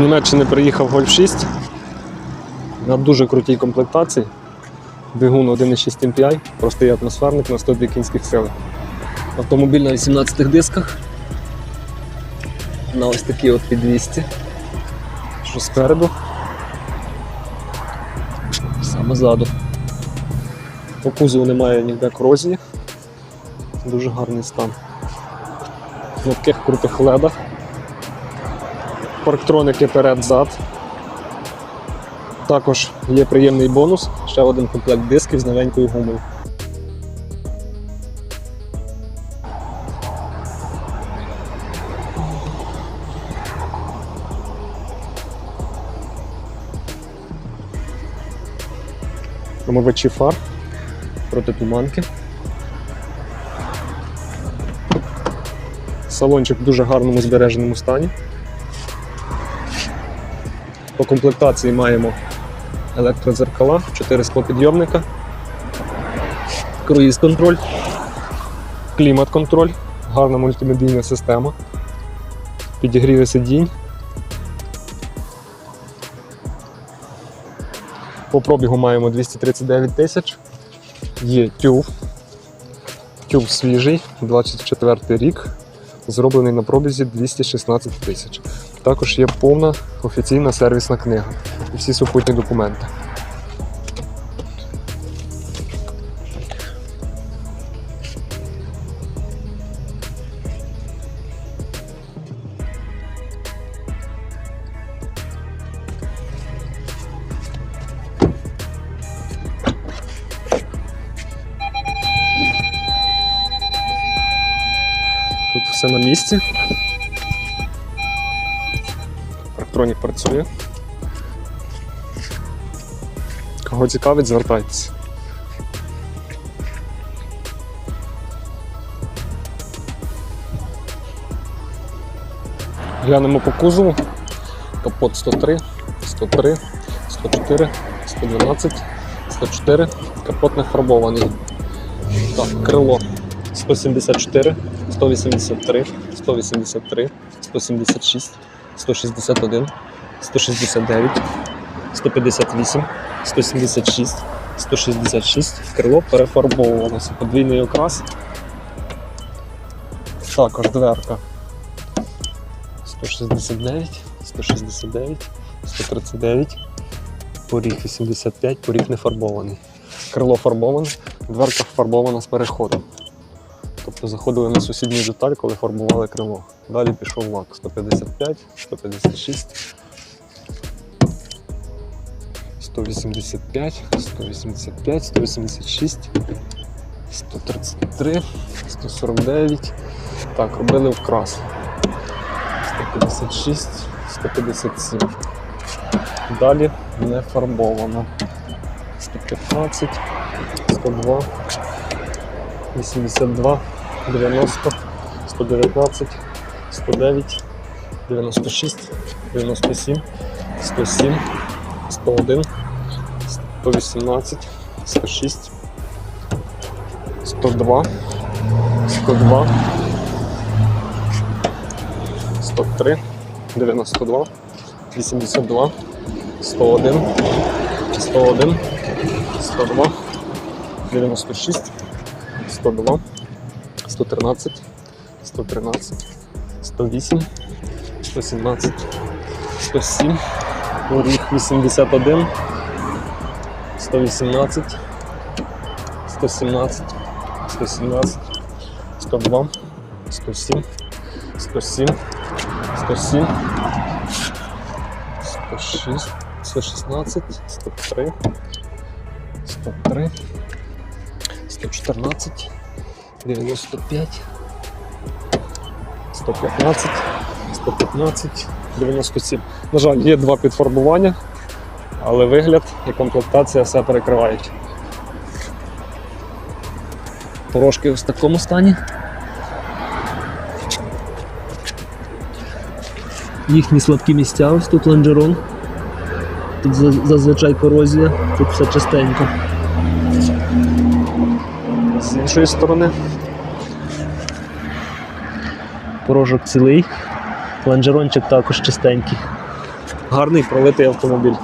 Німеччини приїхав Golf 6 на дуже крутій комплектації. Двигун 1.6 MPI, простий атмосферник на 102 кінських сили. Автомобіль на 18 дисках. На ось такій от підвісці. Що спереду. Саме ззаду. По кузову немає ніде корозії. Дуже гарний стан. На таких крутих ледах. Парктроники перед-зад. Також є приємний бонус, ще один комплект дисків з новенькою гумою. Промивачі фар проти туманки. Салончик в дуже гарному збереженому стані. По комплектації маємо електрозеркала, 4 склопідйомника, круїз контроль, клімат контроль, гарна мультимедійна система, підігріви сидінь. По пробігу маємо 239 тисяч. Є тюв. Тюв свіжий, 24 рік, зроблений на пробізі 216 тисяч. Також є повна офіційна сервісна книга і всі супутні документи. Тут все на місці. Електронік працює. Кого цікавить, звертайтеся. Глянемо по кузову. Капот 103, 103, 104, 112, 104. Капот не фарбований. Так, крило 174, 183, 183, 176, 161, 169, 158, 176, 166. Крило перефарбовувалося. Подвійний окрас. Також дверка. 169, 169, 139, поріг 85, поріг не фарбований. Крило фарбоване, дверка фарбована з переходом. Тобто заходили на сусідню деталь, коли фарбували крило. Далі пішов лак 155, 156, 185, 185, 186, 133, 149. Так, робили вкрас. 156, 157. Далі не фарбовано. 115, 102, 82, 90, 119, 109, 96, 97, 107, 101, 118, 106, 102, 102, 103, 92, 82, 101, 101, 102, 96, 102, 113, 113, 108, 117, 107, Оріг 81, 118, 117, 117, 102, 107, 107, 107, 106, 116, 103, 103, 114, 95, 115, 115, 97. На жаль, є два підфарбування, але вигляд і комплектація все перекривають. Порошки в такому стані. Їхні слабкі місця, ось тут лонжерон. Тут зазвичай корозія, тут все чистенько. З іншої сторони. Порожок цілий. Лонжерончик також чистенький. Гарний пролитий автомобіль.